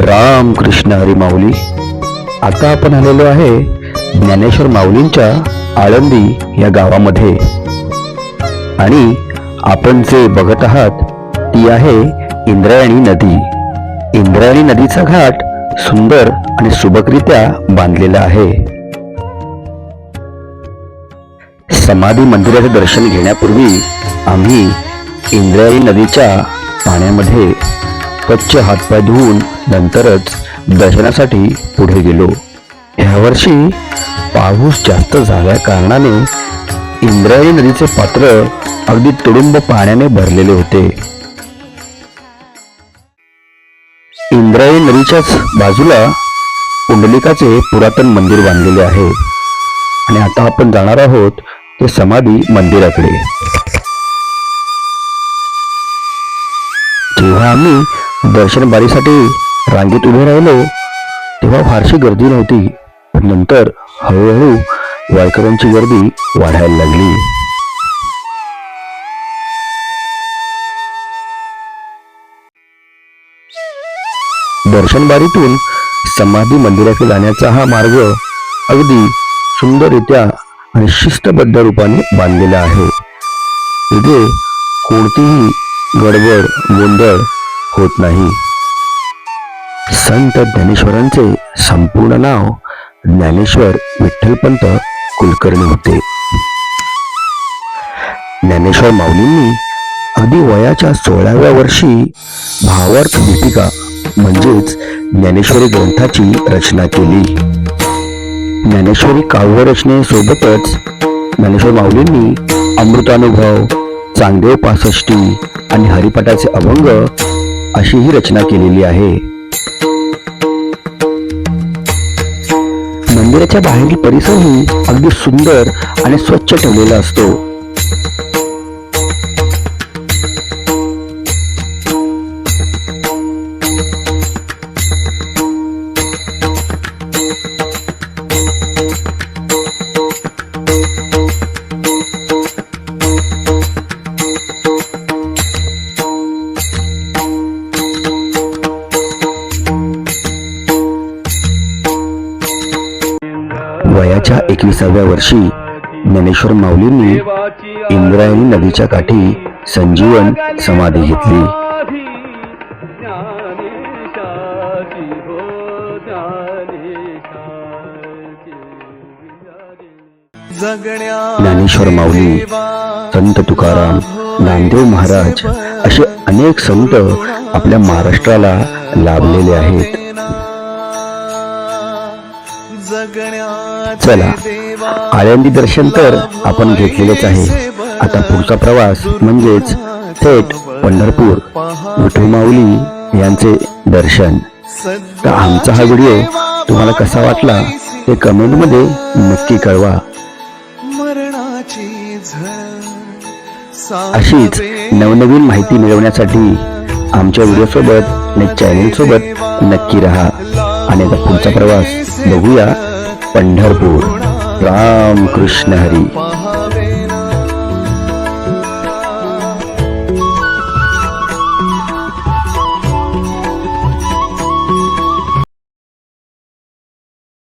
राम कृष्ण हरी माऊली. आता आपण आलेलो आहे ज्ञानेश्वर माऊलींच्या आळंदी या गावामध्ये. आणि आपण जे बघत आहात ती आहे इंद्रायणी नदी. इंद्रायणी नदीचा घाट सुंदर आणि सुबकरित्या बांधलेला आहे. समाधी मंदिराचे दर्शन घेण्यापूर्वी आम्ही इंद्रायणी नदीच्या पाण्यामध्ये स्वच्छ हातपाय धुवून नंतरच दर्शनासाठी पुढे गेलो. ह्यावर्षी पाऊस जास्त झाल्या कारणाने इंद्रायणी नदीचे पात्र अगदी तुडुंब पाण्याने भरलेले होते. इंद्रायणी नदीच्याच बाजूला पुंडलिकाचे पुरातन मंदिर बांधलेले आहे. आणि आता आपण जाणार आहोत ते समाधी मंदिराकडे. जेव्हा आम्ही दर्शन बारीसाठी रांगेत उभे राहिलो तेव्हा फारशी गर्दी नव्हती. पण नंतर हळूहळू वारकऱ्यांची गर्दी वाढायला लागली. दर्शनबारीतून समाधी मंदिराकडे जाण्याचा हा मार्ग अगदी सुंदररित्या आणि शिस्तबद्ध रूपाने बांधलेला आहे. इथे कोणतीही गडबड गोंधळ होत नाही. संत ज्ञानेश्वरांचे संपूर्ण नाव ज्ञानेश्वर विठ्ठलपंत कुलकर्णी होते. ज्ञानेश्वर माऊलींनी अगदी वयाच्या सोळाव्या वर्षी भावार्थ दीपिका म्हणजेच ज्ञानेश्वरी ग्रंथाची रचना केली. ज्ञानेश्वरी काव्य रचनेसोबतच ज्ञानेश्वर माऊलींनी अमृतानुभव चांगदेव पासष्टी आणि हरिपाठाचे अभंग अशी ही रचना केलेली आहे. मंदिराच्या बाहेरील परिसरही अगदी सुंदर आणि स्वच्छ ठेवलेला असतो. वयाच्या एकविसाव्या वर्षी ज्ञानेश्वर माऊलींनी इंद्रायणी नदीच्या काठी संजीवन समाधी घेतली. ज्ञानेश्वर माऊली संत तुकाराम नामदेव महाराज असे अनेक संत आपल्या महाराष्ट्राला लाभलेले आहेत. चला आळंदी दर्शन तर आपण घेतलेलेच आहे. आता पुढचा प्रवास म्हणजेच थेट पंढरपूर. विठू माऊली यांचे दर्शन. तर आमचा हा व्हिडिओ तुम्हाला कसा वाटला ते कमेंटमध्ये नक्की कळवा. अशीच नवनवीन माहिती मिळवण्यासाठी आमच्या व्हिडिओ सोबत आणि चॅनल सोबत नक्की राहा. आणि आता पुढचा प्रवास बघूया. पंढरपूर. राम कृष्ण हरी.